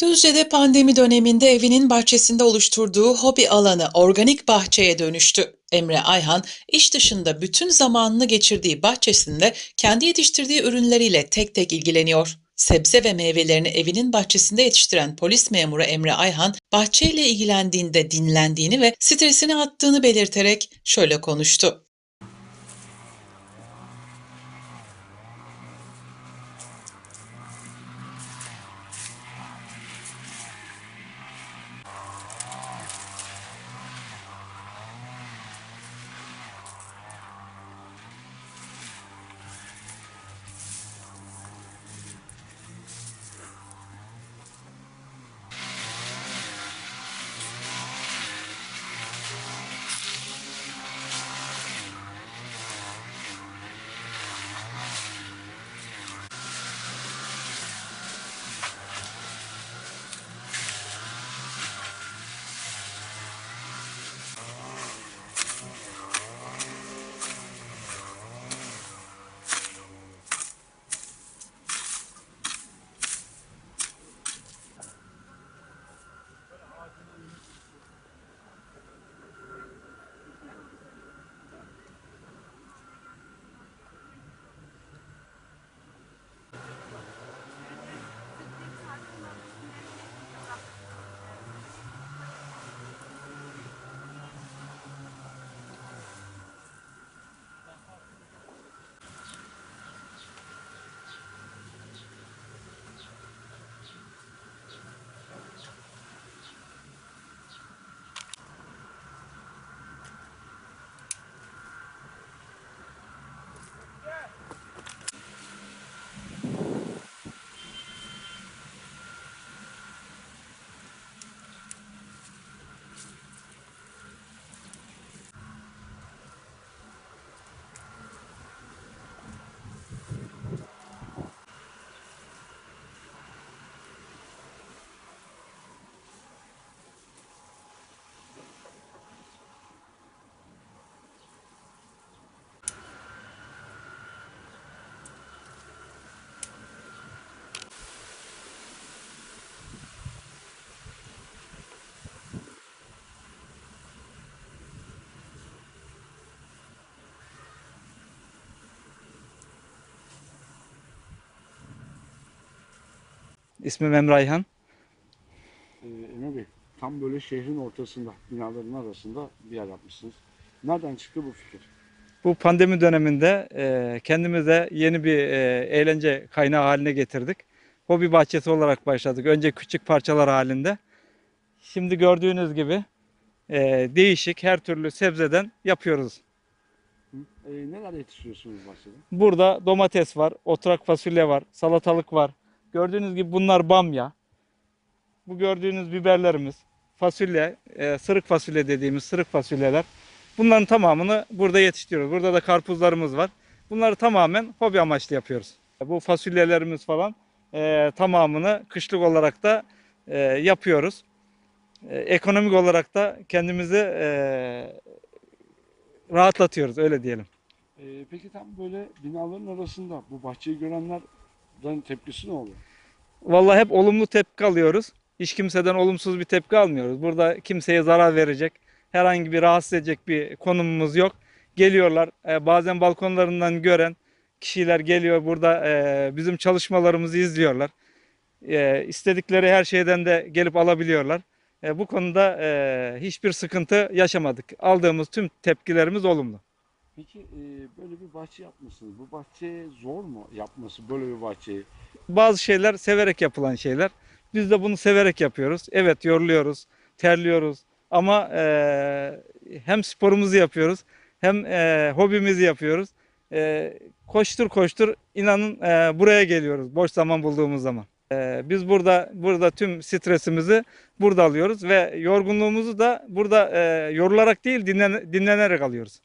Düzce'de pandemi döneminde evinin bahçesinde oluşturduğu hobi alanı organik bahçeye dönüştü. Emre Ayhan, iş dışında bütün zamanını geçirdiği bahçesinde kendi yetiştirdiği ürünleriyle tek tek ilgileniyor. Sebze ve meyvelerini evinin bahçesinde yetiştiren polis memuru Emre Ayhan, bahçeyle ilgilendiğinde dinlendiğini ve stresini attığını belirterek şöyle konuştu. İsmim Emre Ayhan. Ee, Emre Bey, tam böyle şehrin ortasında, binaların arasında bir yer yapmışsınız. Nereden çıktı bu fikir? Bu pandemi döneminde e, kendimize yeni bir e, eğlence kaynağı haline getirdik. Hobi bahçesi olarak başladık. Önce küçük parçalar halinde. Şimdi gördüğünüz gibi e, değişik her türlü sebzeden yapıyoruz. Ee, neler yetiştiriyorsunuz bahçede? Burada domates var, oturak fasulye var, salatalık var. Gördüğünüz gibi bunlar bamya. Bu gördüğünüz biberlerimiz, fasulye, e, sırık fasulye dediğimiz sırık fasulyeler. Bunların tamamını burada yetiştiriyoruz. Burada da karpuzlarımız var. Bunları tamamen hobi amaçlı yapıyoruz. Bu fasulyelerimiz falan e, tamamını kışlık olarak da e, yapıyoruz. E, ekonomik olarak da kendimizi e, rahatlatıyoruz öyle diyelim. Ee, peki tam böyle binaların arasında bu bahçeyi görenlerden tepkisi ne oluyor? Vallahi hep olumlu tepki alıyoruz. Hiç kimseden olumsuz bir tepki almıyoruz. Burada kimseye zarar verecek, herhangi bir rahatsız edecek bir konumumuz yok. Geliyorlar, e, bazen balkonlarından gören kişiler geliyor burada e, bizim çalışmalarımızı izliyorlar. E, istedikleri her şeyden de gelip alabiliyorlar. E, bu konuda hiçbir sıkıntı yaşamadık. Aldığımız tüm tepkilerimiz olumlu. Peki e, böyle bir bahçe yapmışsınız. Bu bahçe zor mu yapması böyle bir bahçeyi? Bazı şeyler severek yapılan şeyler. Biz de bunu severek yapıyoruz. Evet yoruluyoruz, terliyoruz ama eee, hem sporumuzu yapıyoruz hem eee, hobimizi yapıyoruz. Eee, koştur koştur inanın eee, buraya geliyoruz boş zaman bulduğumuz zaman. Eee, biz burada burada tüm stresimizi burada alıyoruz ve yorgunluğumuzu da burada eee, yorularak değil dinlen, dinlenerek alıyoruz.